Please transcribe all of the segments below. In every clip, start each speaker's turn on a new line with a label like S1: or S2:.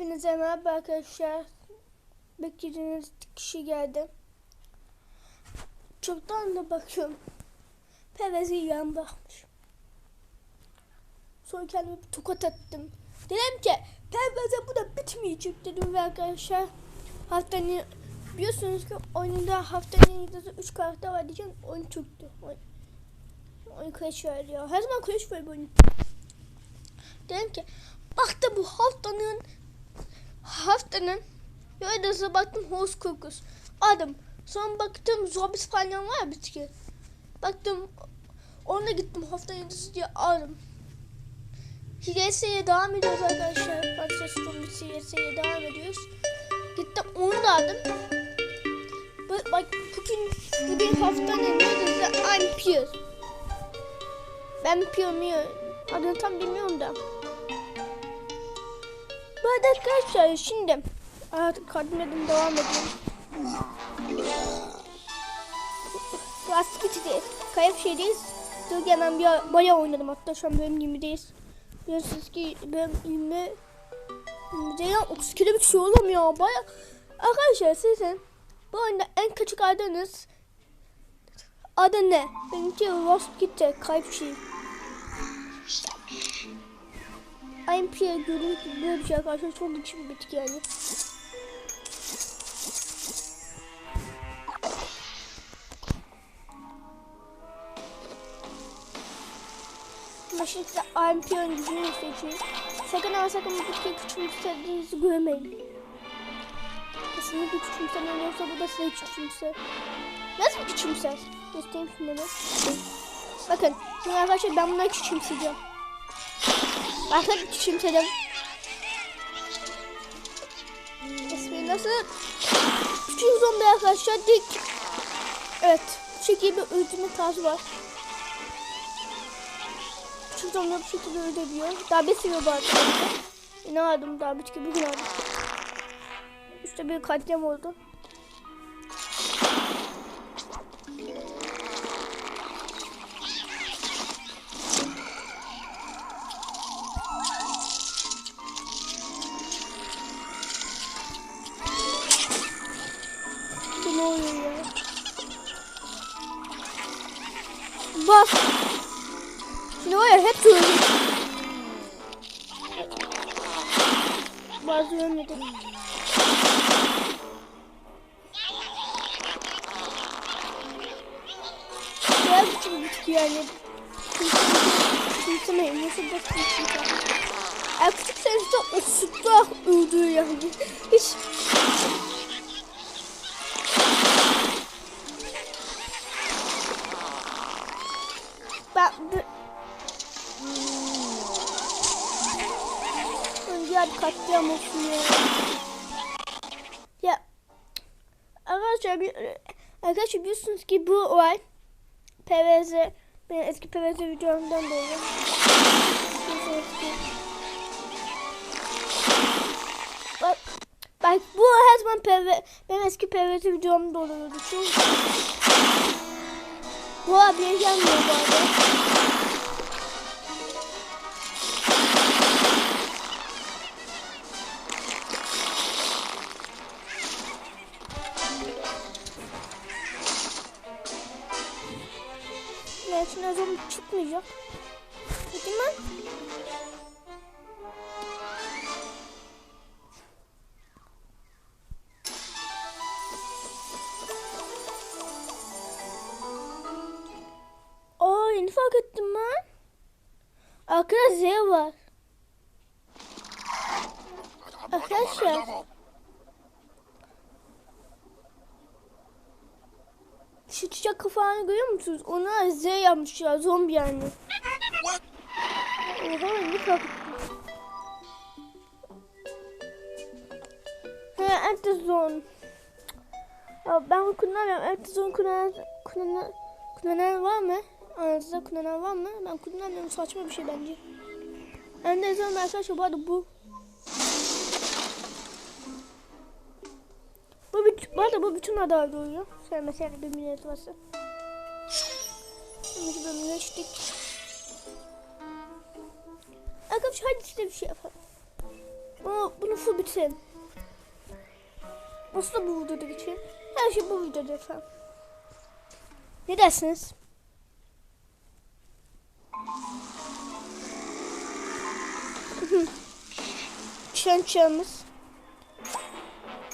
S1: Hepinize merhaba arkadaşlar. Beklediğiniz kişi geldi. Çoktan da bakıyorum. Pevezi yan bakmış. Sonra kendime bir tokat attım. Dedim ki Peveze bu da bitmeyecek dedim ve arkadaşlar haftanın biliyorsunuz ki oyunda haftanın yıldızı 3 karakter var diyeceğim oyun çöktü. Oyun, oyun crash verdi ya. Her zaman crash veriyor oyun. Dedim ki baktım bu haftanın haftanın yıldızı baktım host kokus. Adım. Sonra baktım zombi falan var ya bitki. Baktım ona gittim hafta yıldızı diye aldım. HS'ye devam ediyoruz arkadaşlar. Patates zombisi HS'ye devam ediyoruz. Gittim onu da aldım. Bak, bak bugün bugün haftanın yıldızı Ampere. Ben Piyonier adını tam bilmiyorum da. Bu arkadaşlar şimdi artık kalbim edim devam ediyor. Basket'teyiz. Kayıp şeydeyiz. Dur hemen bir bayağı oynadım hatta şu an bölüm 20'deyiz. Biliyorsunuz ki bölüm 20 20'de ya 30 kilo bir şey oğlum ya baya. Arkadaşlar sizin bu oyunda en küçük adınız adı ne? Benimki Basket'te kayıp şey. IMP'ye göre böyle bir şey arkadaşlar çok bir bitki yani. Size IMP'nin gücünü seçeyim. Sakın ama sakın bu bitkiyi küçümsediğinizi görmeyin. Kesinlikle küçümsemeyin yoksa bu da size küçümser. Nasıl küçümser? Göstereyim şimdi hemen. Bakın şimdi arkadaşlar ben bunları küçümseyeceğim. Bakın küçümsedim. İsmi nasıl? Küçük zombi arkadaşlar dik. Evet. Bu şekilde bir öldürme tarzı var. Küçük zombi bu şekilde öldürüyor. Darbe seviyor bu arkadaşlar. Ne aldım darbe çünkü bugün aldım. İşte bir katliam oldu. Ölmedi. Biraz küçük bitki yani. Kimsemeyin. Nasıl küçük sayısı o sütler öldürüyor yani. Hiç ya. Arkadaşlar bir, arkadaşlar biliyorsunuz ki bu olay PVZ benim eski PVZ videomdan ki- Bak, bak bu her zaman PV, benim eski PVZ videomda oluyordu. Çünkü bu abiye gelmiyor bu arada. up. Çiçek kafanı görüyor musunuz? Ona Z yapmışlar. Zombi yani. Oha fark ettim. He Antizon. Ya ben kullanmıyorum. Antizon kullanan, kullanan, kullanan var mı? Aranızda kullanan var mı? Ben kullanmıyorum. Saçma bir şey bence. Antizon arkadaşlar bu arada bu. Bu, arada bu bütün adalarda oluyor. Şöyle mesela bir millet varsa. Şimdi şu bölümüne geçtik. Arkadaşlar hadi size bir şey yapalım. Bu Ama bunu full bitirelim. Nasıl bu videoda geçelim? Her şey bu videoda efendim. Ne dersiniz? Çan çanımız.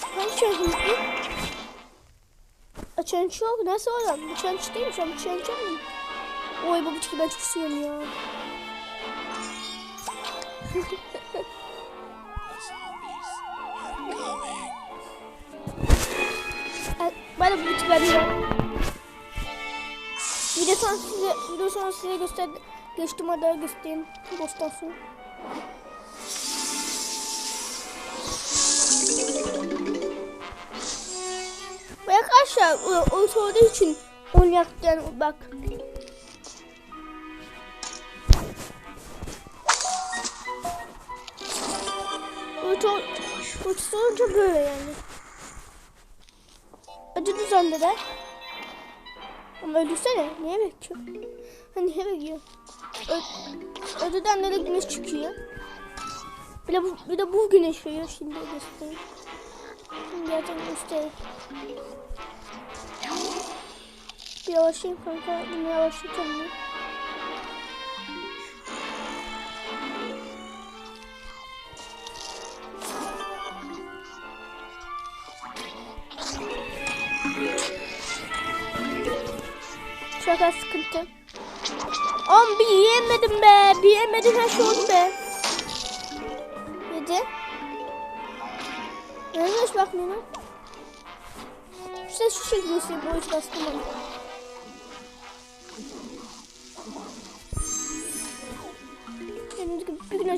S1: Hangi çanımız bu? Açan çok. Nasıl olan? Bu çanç değilmiş ama çan çan mı? Oy bu bıçakı ben çok seviyorum ya. Bana bu bıçak veriyor. Video sonra size, video sonra size göster, geçtim adaya göstereyim. Boştan sonra. Arkadaşlar o, o sorduğu için yani bak. Sorunca böyle yani. Acı düzende de. Ama öldürsene. Niye bekliyor? Hani niye bekliyor? Ö- ödeden de güneş çıkıyor. Bir de bu, bir de bu güneş veriyor. Şimdi göstereyim. Şimdi zaten göstereyim. Yavaşlayayım kanka. Bunu yavaşlatacağım. Şaka sıkıntı. Am bir yiyemedim be. Bir yemedim her şey oldu be. Yedi. Neymiş bakmıyorum. İşte şu şekilde göstereyim. Boyut bastım onu.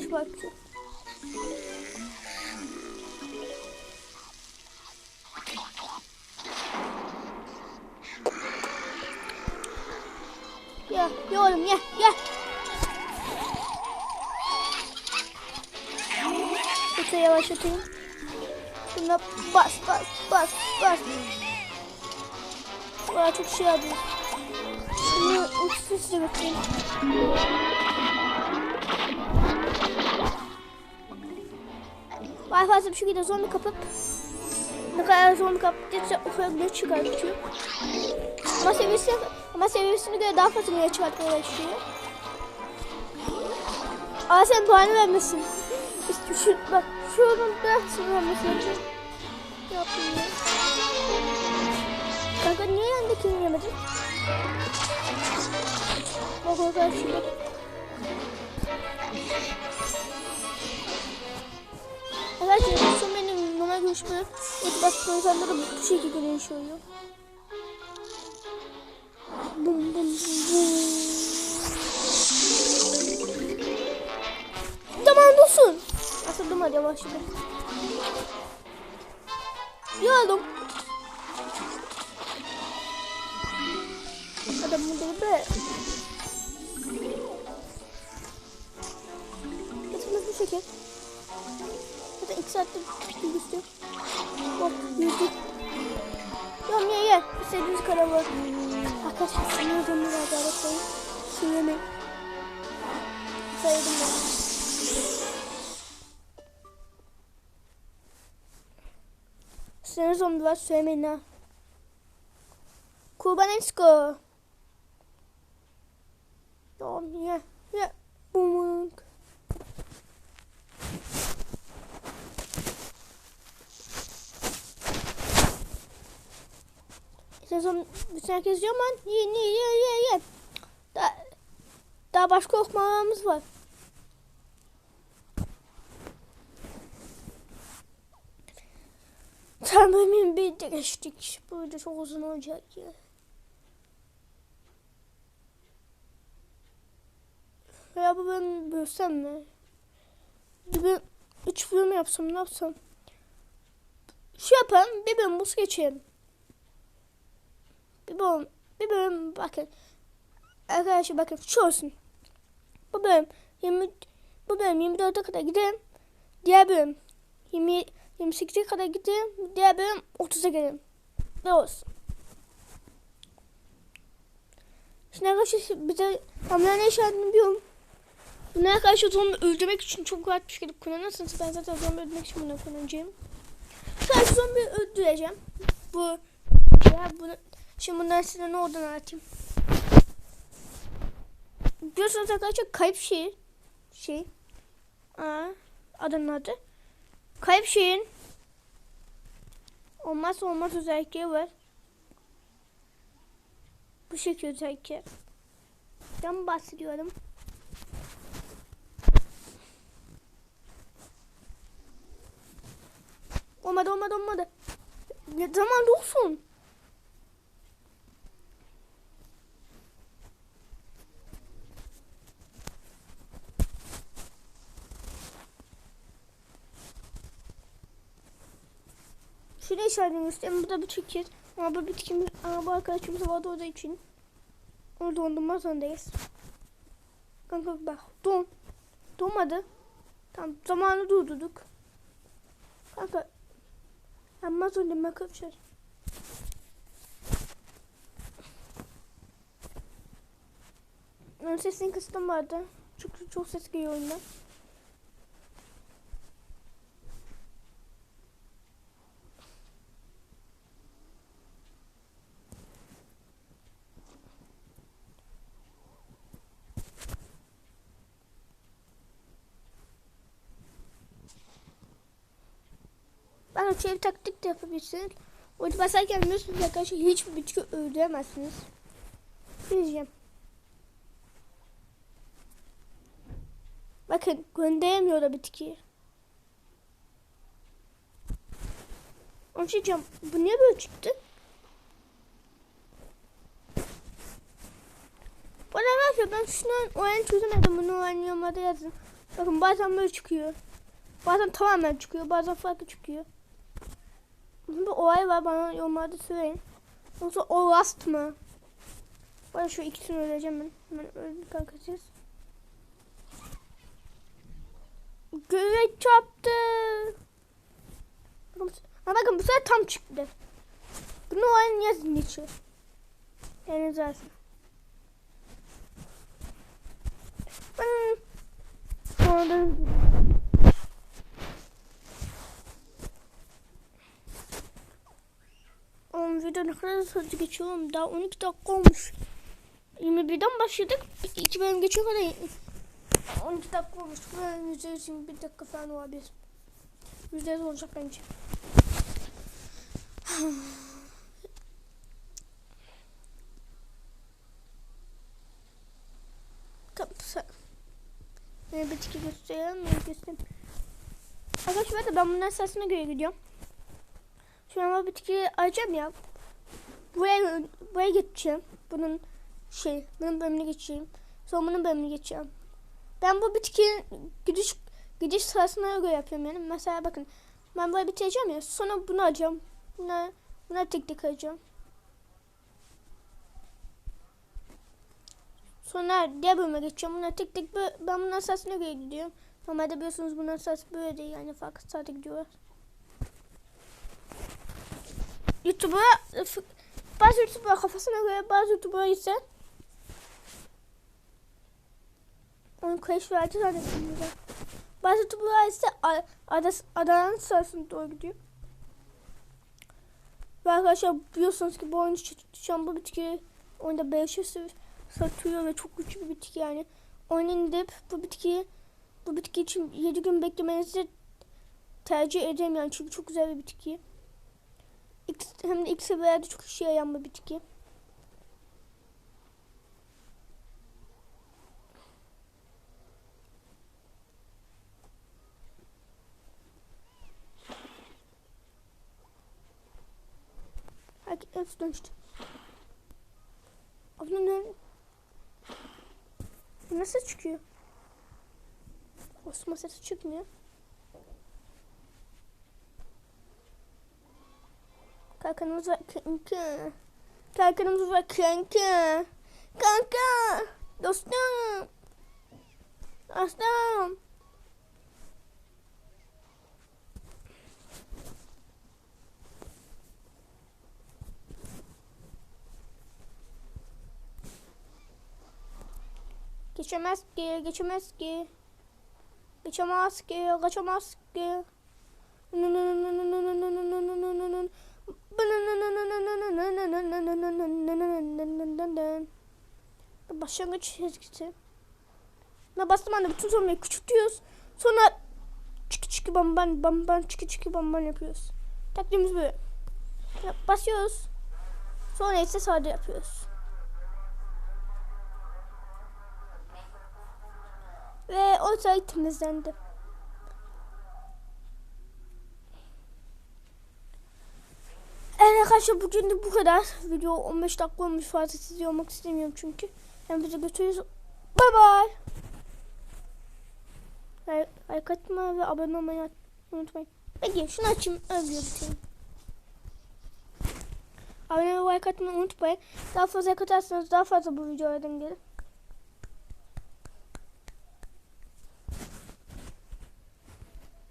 S1: Bir güneş parçası. Ya, ya oğlum ya, ya. Lütfen yavaşlatayım. Şuna bas, bas, bas, bas. Buraya çok şey yapıyor. Şunu uçsuz size bakayım. Fazla bir şekilde zombi kapıp ne kadar zombi o kadar güneş çıkartıyor. Ama seviyesi ama seviyesine göre daha fazla güneş çıkartmaya başlıyor. Aa sen puanı vermesin. İşte şu bak şunun da sen vermesin. Ne yapayım ya? Kanka niye yandakini yemedin? Bak bak bak şurada. Görüşme ilk zaman da bu şekilde değişiyor. Bum bum bum bum. Tamam dursun. Aslında durmadı yavaşladı. Yalım. Adam burada be. Getirmez bu şeker. Zaten iki saattir bilgisi yok. Bak yüzdük. Tamam ye ye. İstediğiniz kadar var. Arkadaşlar hocamı var. Arasayı. Şey yemeyin. Saydım ben. Sinir zombi var. Söylemeyin ha. Kubanensko. Tamam ye. Ye. Bumunk. Sezon bütün herkes yiyor ama ye ye ye ye ye. Daha, daha başka okumalarımız var. Tamam bir de geçtik. Bu video çok uzun olacak ya. Ya bu ben bölsem mi? Ben üç bölüm yapsam ne yapsam? Şu yapalım bir bölüm buz geçelim. Bir bölüm, bir bölüm bakın. Arkadaşlar bakın şu olsun. Bu bölüm 20, bu bölüm 24'e kadar gidelim. Diğer bölüm 20, 28'e kadar gidelim. Diğer bölüm 30'a gelelim. Ne olsun. Şimdi arkadaşlar bize hamle ne işaretini biliyorum. Bunlara karşı zombi öldürmek için çok rahat bir şekilde kullanırsınız. Ben zaten zombi öldürmek için bunu kullanacağım. Sadece zombi öldüreceğim. Bu ya bunu şimdi bundan size ne olduğunu anlatayım. Biliyorsunuz arkadaşlar kayıp şehir şey Aa, adının adı. Kayıp şehrin olmazsa olmaz özellikleri var. Bu şekilde özellikle. Ben bahsediyorum. Olmadı olmadı olmadı. Ne zaman olsun? İşaretlemek istedim. Bu bir Türkiye. Ama bu bitkimiz, ama bu arkadaşımız havada olduğu için onu dondurma zorundayız. Kanka bak don. Donmadı. Tamam zamanı durdurduk. Kanka ama zorundayım arkadaşlar. Ön sesini kıstım vardı. Çünkü çok ses geliyor oyundan. O bir taktik de yapabilirsiniz. Ulti basarken biliyorsunuz arkadaşlar hiçbir bitki öldüremezsiniz. Diyeceğim. Bakın gönderemiyor da bitkiyi. Onu şey diyeceğim. Bu niye böyle çıktı? Var ya ben şunu oyun çözemedim. Bunu oynuyorum yazın. Bakın bazen böyle çıkıyor. Bazen tamamen çıkıyor. Bazen farklı çıkıyor. Bir olay var bana yorumlarda söyleyin. Yoksa o last mı? Bana şu ikisini öleceğim ben. Hemen öldük kankacağız. Göbek çarptı. Ha bakın bu sefer tam çıktı. Bunu oyun yazın içi. Yani zaten. Ben... Sonra Oğlum video ne kadar hızlı geçiyor oğlum. Daha 12 dakika olmuş. 21'den başladık. 2 bölüm geçiyor kadar 12 dakika olmuş. Bu bölüm %100 bir dakika falan olabilir. %100 olacak bence. Kapısı. Yine bir tiki göstereyim mi? Göstereyim. Arkadaşlar da ben bunların sesine göre gidiyorum. Şu an o bitkiyi alacağım ya. Buraya, buraya geçeceğim. Bunun şey, bunun bölümüne geçeceğim. Sonra bunun bölümüne geçeceğim. Ben bu bitkinin gidiş gidiş sırasına göre yapıyorum yani. Mesela bakın ben burayı bitireceğim ya. Sonra bunu alacağım. Buna, buna tek tek alacağım. Sonra diğer bölüme geçeceğim. Buna tek tek böyle, ben bunun esasına göre gidiyorum. Normalde biliyorsunuz bunun esası böyle değil yani farklı saate gidiyorlar. YouTube'a bazı YouTube'a kafasına göre bazı YouTube'a ise onun crash verdi zannettim burada. Bazı YouTube'a ise Adana'nın sırasına doğru gidiyor. Ve arkadaşlar biliyorsunuz ki bu oyuncu şu an bu bitki oyunda 5 satıyor ve çok güçlü bir bitki yani. Oyun indirip bu bitkiyi bu bitki için 7 gün beklemenizi tercih yani çünkü çok güzel bir bitki. X, hem de ilk seviyelerde çok işe yarayan bir bitki. Hepsi dönüştü. Abla ne? Nasıl çıkıyor? Osman sesi çıkmıyor. Kalkanımız var kanka. Kalkanımız var kanka. Kanka. Dostum. Dostum. Geçemez ki, geçemez ki. Geçemez ki, kaçamaz ki. Başlangıç ezgisi. Ne bastım anne bütün sormayı küçültüyoruz. Sonra çıkı çıkı bam bam bam bam çıkı çıkı bam bam yapıyoruz. Taktiğimiz böyle. Basıyoruz. Sonra ise sade yapıyoruz. Ve o sayı temizlendi. Evet arkadaşlar bugün de bu kadar. Video 15 dakika olmuş fazla sizi olmak istemiyorum çünkü. Hem bize götürüyoruz. Bye bye. Like, like atma ve abone olmayı unutmayın. Peki şunu açayım öyle bitireyim. Abone ve like atmayı unutmayın. Daha fazla like atarsanız daha fazla bu videolardan gelir.